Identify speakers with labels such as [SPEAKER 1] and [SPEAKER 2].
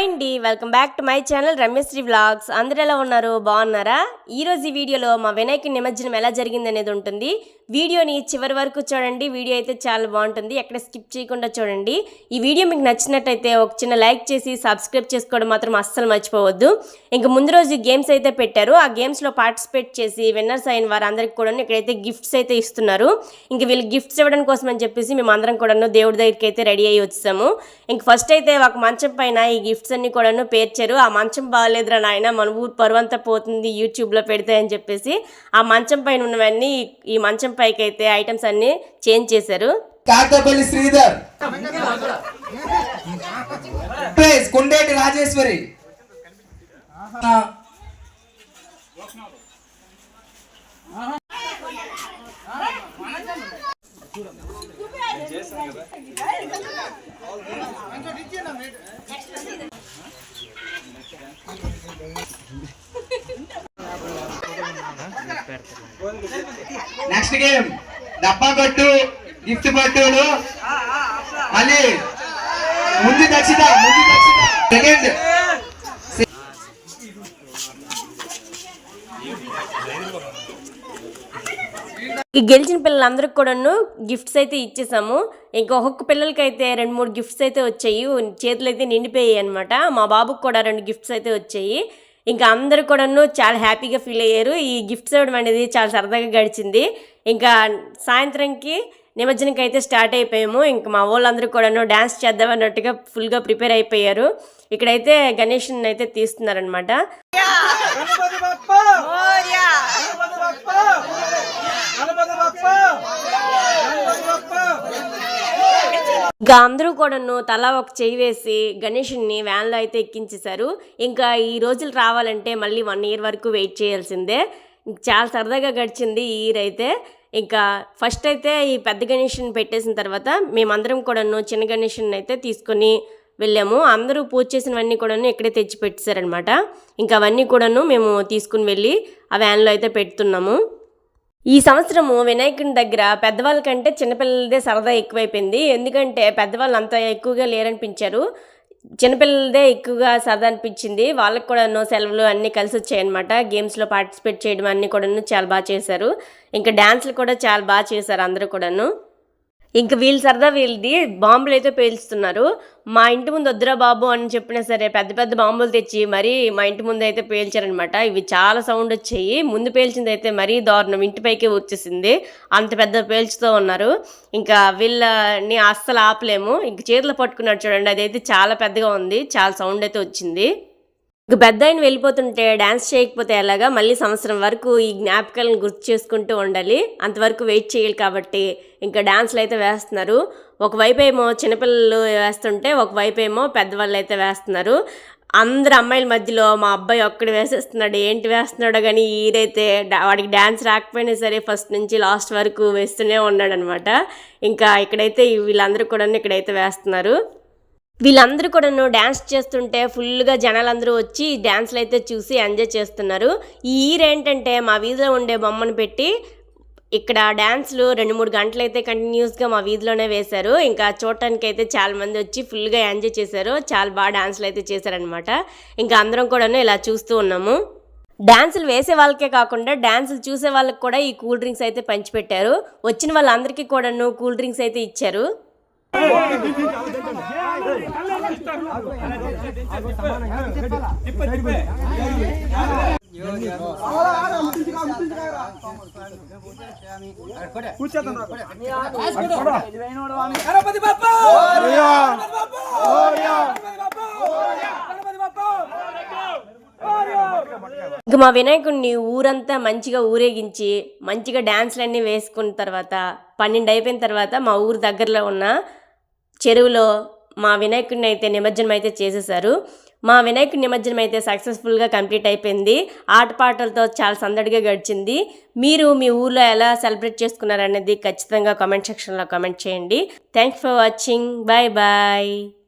[SPEAKER 1] Hi అండి welcome back to my channel Ramyasri vlogs. అందరు ఎలా ఉన్నారు? బాగున్నారా? ఈ రోజు ఈ వీడియోలో మా వినాయక నిమజ్జనం ఎలా జరిగింది అనేది ఉంటుంది. వీడియోని చివరి వరకు చూడండి. వీడియో అయితే చాలా బాగుంటుంది. ఎక్కడ స్కిప్ చేయకుండా చూడండి. ఈ వీడియో మీకు నచ్చినట్టయితే ఒక చిన్న లైక్ చేసి సబ్స్క్రైబ్ చేసుకోవడం మాత్రం అస్సలు మర్చిపోవద్దు. ఇంకా ముందు రోజు గేమ్స్ అయితే పెట్టారు. ఆ గేమ్స్లో పార్టిసిపేట్ చేసి విన్నర్స్ అయిన వారందరికీ కూడా ఇక్కడైతే గిఫ్ట్స్ అయితే ఇస్తున్నారు. ఇంక వీళ్ళు గిఫ్ట్స్ ఇవ్వడం కోసం అని చెప్పేసి మేము అందరం కూడాను దేవుడి దగ్గరికి అయితే రెడీ అయ్యి వచ్చాము. ఇంక ఫస్ట్ అయితే ఒక మంచం పైన ఈ గిఫ్ట్స్ అన్ని కూడాను పేర్చారు. ఆ మంచం బాగాలేదురా నాయన మన ఊరు పరువంతా పోతుంది యూట్యూబ్లో పెడితే అని చెప్పేసి ఆ మంచం పైన ఉన్నవన్నీ ఈ- మంచం పైకి అయితే ఐటమ్స్ అన్ని చేంజ్ చేశారు.
[SPEAKER 2] Kakapalli Sridhar. Place Kundeti Rajeswari. Next game డబ్బా కొట్టు గిఫ్ట్ పట్టులు. మళ్ళీ. ముందు దక్షిత ముందు దక్షిత సెకండ్
[SPEAKER 1] ఈ గెలిచిన పిల్లలందరికి కూడాను గిఫ్ట్స్ అయితే ఇచ్చేసాము. ఇంకా ఒక్కొక్క పిల్లలకి అయితే రెండు మూడు గిఫ్ట్స్ అయితే వచ్చాయి. చేతులు అయితే నిండిపోయాయి అనమాట మా బాబుకి కూడా రెండు గిఫ్ట్స్ అయితే వచ్చాయి. ఇంకా అందరు కూడాను చాలా హ్యాపీగా ఫీల్ అయ్యారు. ఈ గిఫ్ట్స్ ఇవ్వడం అనేది చాలా సరదాగా గడిచింది. ఇంకా సాయంత్రంకి నిమజ్జనకి అయితే స్టార్ట్ అయిపోయాము. ఇంకా మా వాళ్ళందరూ కూడాను డ్యాన్స్ చేద్దాం అన్నట్టుగా ఫుల్గా ప్రిపేర్ అయిపోయారు. ఇక్కడైతే గణేష్ని అయితే తీస్తున్నారనమాట ఇంకా అందరూ కూడాను తలా ఒక చేయి వేసి గణేషుని వ్యాన్లో అయితే ఎక్కించేశారు. ఇంకా ఈ రోజులు రావాలంటే మళ్ళీ వన్ ఇయర్ వరకు వెయిట్ చేయాల్సిందే. చాలా సరదాగా గడిచింది ఈ ఇయర్ అయితే. ఇంకా ఫస్ట్ అయితే ఈ పెద్ద గణేషుని పెట్టేసిన తర్వాత మేమందరం కూడాను చిన్న గణేషుని అయితే తీసుకొని వెళ్ళాము. అందరూ పూజ చేసినవన్నీ కూడాను ఇక్కడే తెచ్చి పెట్టేశారనమాట ఇంకా అవన్నీ కూడాను మేము తీసుకుని వెళ్ళి ఆ వ్యాన్లో అయితే పెడుతున్నాము. ఈ సంవత్సరము వినాయకుని దగ్గర పెద్దవాళ్ళ కంటే చిన్నపిల్లలదే సరదా ఎక్కువైపోయింది. ఎందుకంటే పెద్దవాళ్ళు అంత ఎక్కువగా లేరనిపించారు. చిన్నపిల్లలదే ఎక్కువగా సరదా అనిపించింది. వాళ్ళకి కూడాను సెలవులు అన్నీ కలిసి వచ్చాయన్నమాట. గేమ్స్లో పార్టిసిపేట్ చేయడం అన్నీ కూడాను చాలా బాగా చేశారు. ఇంకా డ్యాన్స్లు కూడా చాలా బాగా చేశారు అందరూ కూడాను. ఇంక వీళ్ళు సరదా వీళ్ళది బాంబులు అయితే పేల్చుతున్నారు మా ఇంటి ముందు వద్దురా బాబు అని చెప్పినా సరే పెద్ద పెద్ద బాంబులు తెచ్చి మరీ మా ఇంటి ముందు అయితే పేల్చారనమాట ఇవి చాలా సౌండ్ వచ్చాయి. ముందు పేల్చింది అయితే మరీ దారుణం. ఇంటిపైకే వచ్చేసింది. అంత పెద్ద పేల్చుతూ ఉన్నారు. ఇంకా వీళ్ళని అస్సలు ఆపలేము. ఇంక చేతులు పట్టుకున్నాడు చూడండి. అదైతే చాలా పెద్దగా ఉంది. చాలా సౌండ్ అయితే వచ్చింది. ఇక పెద్ద ఆయన వెళ్ళిపోతుంటే డ్యాన్స్ చేయకపోతే ఎలాగా? మళ్ళీ సంవత్సరం వరకు ఈ జ్ఞాపకాలను గుర్తు చేసుకుంటూ ఉండాలి. అంతవరకు వెయిట్ చేయాలి కాబట్టి ఇంకా డ్యాన్స్లు అయితే వేస్తున్నారు. ఒకవైపు ఏమో చిన్నపిల్లలు వేస్తుంటే ఒకవైపు ఏమో పెద్దవాళ్ళు అయితే వేస్తున్నారు. అందరు అమ్మాయిల మధ్యలో మా అబ్బాయి ఒక్కడు వేసేస్తున్నాడు ఏంటి వేస్తున్నాడో కానీ ఈరైతే వాడికి డ్యాన్స్ రాకపోయినా సరే ఫస్ట్ నుంచి లాస్ట్ వరకు వేస్తూనే ఉన్నాడు అనమాట ఇంకా ఇక్కడైతే వీళ్ళందరూ కూడా ఇక్కడైతే వేస్తున్నారు. వీళ్ళందరూ కూడాను డ్యాన్స్ చేస్తుంటే ఫుల్గా జనాలందరూ వచ్చి డ్యాన్స్లు అయితే చూసి ఎంజాయ్ చేస్తున్నారు. ఈ ఏంటంటే మా వీధిలో ఉండే బొమ్మను పెట్టి ఇక్కడ డ్యాన్స్లు రెండు మూడు గంటలు అయితే కంటిన్యూస్గా మా వీధిలోనే వేశారు. ఇంకా చూడటానికి అయితే చాలా మంది వచ్చి ఫుల్గా ఎంజాయ్ చేశారు. చాలా బాగా డాన్స్లు అయితే చేశారనమాట ఇంకా అందరం కూడాను ఇలా చూస్తూ ఉన్నాము. డ్యాన్సులు వేసే వాళ్ళకే కాకుండా డ్యాన్సులు చూసే వాళ్ళకి కూడా ఈ కూల్ డ్రింక్స్ అయితే పంచిపెట్టారు. వచ్చిన వాళ్ళందరికీ కూడాను కూల్ డ్రింక్స్ అయితే ఇచ్చారు.
[SPEAKER 2] గణపతి
[SPEAKER 1] ఇంక మా వినాయకుడిని ఊరంతా మంచిగా ఊరేగించి మంచిగా డ్యాన్స్లన్నీ వేసుకున్న తర్వాత పన్నెండు అయిపోయిన తర్వాత మా ఊరు దగ్గరలో ఉన్న చెరువులో మా వినాయకుడిని అయితే నిమజ్జనం అయితే చేసేసారు మా వినాయకుడి నిమజ్జనం అయితే సక్సెస్ఫుల్గా కంప్లీట్ అయిపోయింది. ఆటపాటలతో చాలా సందడిగా గడిచింది. మీరు మీ ఊర్లో ఎలా సెలబ్రేట్ చేసుకున్నారనేది ఖచ్చితంగా కామెంట్ సెక్షన్లో కామెంట్ చేయండి. Thanks for watching bye bye